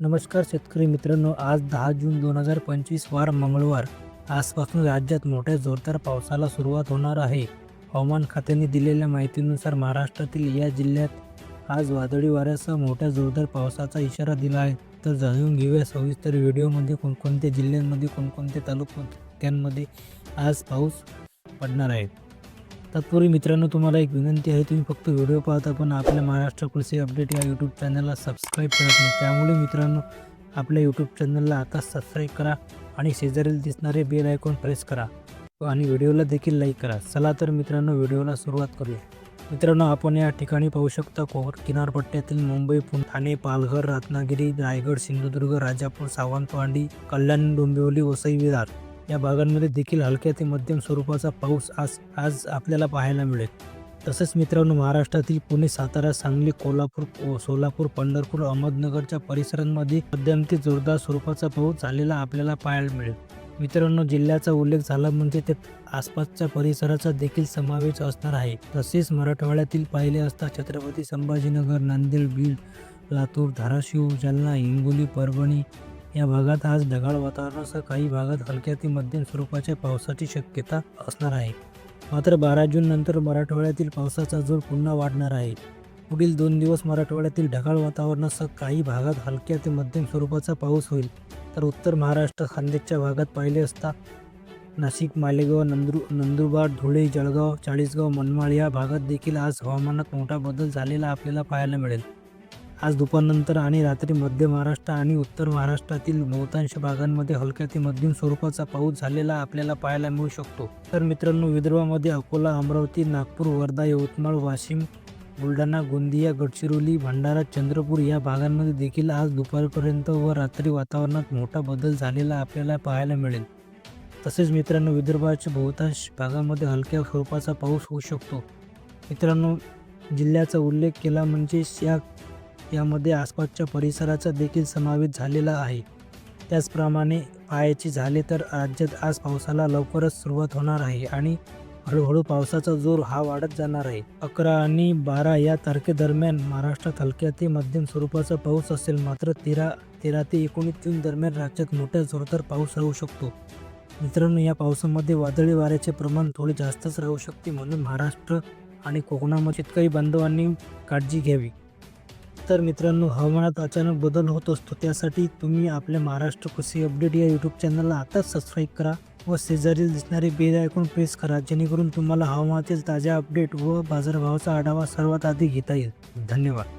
नमस्कार शेतकरी मित्रांनो आज दहा जून दोन हजार पंचवीस वार मंगळवार. आजपासून राज्यात मोठ्या जोरदार पावसाला सुरुवात होणार आहे. हवामान खात्याने दिलेल्या माहितीनुसार महाराष्ट्रातील या जिल्ह्यात आज वादळी वाऱ्यासह मोठ्या जोरदार पावसाचा इशारा दिला आहे. तर जाणून घेऊया सविस्तर व्हिडिओमध्ये कोणकोणत्या जिल्ह्यांमध्ये कोणकोणत्या तालुक्यांमध्ये आज पाऊस पडणार आहे. तत्पूर्वी मित्रांनो तुम्हाला एक विनंती आहे तुम्ही फक्त व्हिडिओ पाहता पण आपल्या महाराष्ट्र कृषी अपडेट या यूट्यूब चॅनलला सबस्क्राईब करत नाही. त्यामुळे मित्रांनो आपल्या यूट्यूब चॅनलला आता सबस्क्राईब करा आणि शेजारील दिसणारे बेल आयकॉन प्रेस करा आणि व्हिडिओला देखील लाईक करा. चला तर मित्रांनो व्हिडिओला सुरुवात करूया. मित्रांनो आपण या ठिकाणी पाहू शकता कोर किनारपट्ट्यातील मुंबई पुणे ठाणे पालघर रत्नागिरी रायगड सिंधुदुर्ग राजापूर सावंतवाडी कल्याण डोंबिवली वसई विरार या भागांमध्ये देखील हलक्या ते मध्यम स्वरूपाचा पाऊस आज आज आपल्याला पाहायला मिळेल. तसेच मित्रांनो महाराष्ट्रातील पुणे सातारा सांगली कोल्हापूर सोलापूर पंढरपूर अहमदनगरच्या परिसरांमध्ये मध्यम ते जोरदार स्वरूपाचा पाऊस झालेला आपल्याला पाहायला मिळेल. मित्रांनो जिल्ह्याचा उल्लेख झाला म्हणजे ते आसपासच्या परिसराचा देखील समावेश असणार आहे. तसेच मराठवाड्यातील पाहिले असता छत्रपती संभाजीनगर नांदेड बीड लातूर धाराशिव जालना हिंगोली परभणी या भागात आज ढगाळ वातावरणासह काही भागात हलक्या ते मध्यम स्वरूपाच्या पावसाची शक्यता असणार आहे. मात्र बारा जून नंतर मराठवाड्यातील पावसाचा जोर पुन्हा वाढणार आहे. पुढील दोन दिवस मराठवाड्यातील ढगाळ वातावरणासह काही भागात हलक्या ते मध्यम स्वरूपाचा पाऊस होईल. तर उत्तर महाराष्ट्र खानदेशच्या भागात पाहिले असता नाशिक मालेगाव नंदुर नंदुरबार धुळे जळगाव चाळीसगाव मनमाड या भागात देखील आज हवामानात मोठा बदल झालेला आपल्याला पाहायला मिळेल. आज दुपारनंतर आणि रात्री मध्य महाराष्ट्र आणि उत्तर महाराष्ट्रातील बहुतांश भागांमध्ये हलक्या ते मध्यम स्वरूपाचा पाऊस झालेला आपल्याला पाहायला मिळू शकतो. तर मित्रांनो विदर्भामध्ये अकोला अमरावती नागपूर वर्धा यवतमाळ वाशिम बुलढाणा गोंदिया गडचिरोली भंडारा चंद्रपूर या भागांमध्ये देखील आज दुपारपर्यंत व रात्री वातावरणात मोठा बदल झालेला आपल्याला पाहायला मिळेल. तसेच मित्रांनो विदर्भाच्या बहुतांश भागामध्ये हलक्या स्वरूपाचा पाऊस होऊ शकतो. मित्रांनो जिल्ह्याचा उल्लेख केला म्हणजे या यामध्ये आसपासच्या परिसराचा देखील समावेश झालेला आहे. त्याचप्रमाणे पाहायची झाले तर राज्यात आज पावसाला लवकरच सुरुवात होणार आहे आणि हळूहळू पावसाचा जोर हा वाढत जाणार आहे. अकरा आणि बारा या तारखेदरम्यान महाराष्ट्रात हलक्या ते मध्यम स्वरूपाचा पाऊस असेल मात्र तेरा तेरा ते एकोणीस जून दरम्यान राज्यात मोठ्या जोरदार पाऊस राहू शकतो. मित्रांनो या पावसामध्ये वादळी वाऱ्याचे प्रमाण थोडे जास्तच राहू शकते म्हणून महाराष्ट्र आणि कोकणामध्ये शेतकरी बांधवांनी काळजी घ्यावी. तर मित्रांनो हवामानात अचानक बदल होत असतो. त्यासाठी तुम्ही आपल्या महाराष्ट्र कृषी अपडेट या यूट्यूब चॅनलला आताच सबस्क्राईब करा व शेजारील दिसणारे बेल आयकॉन प्रेस करा जेणेकरून तुम्हाला हवामानातील ताज्या अपडेट व बाजारभावाचा आढावा सर्वात आधी घेता येईल. धन्यवाद.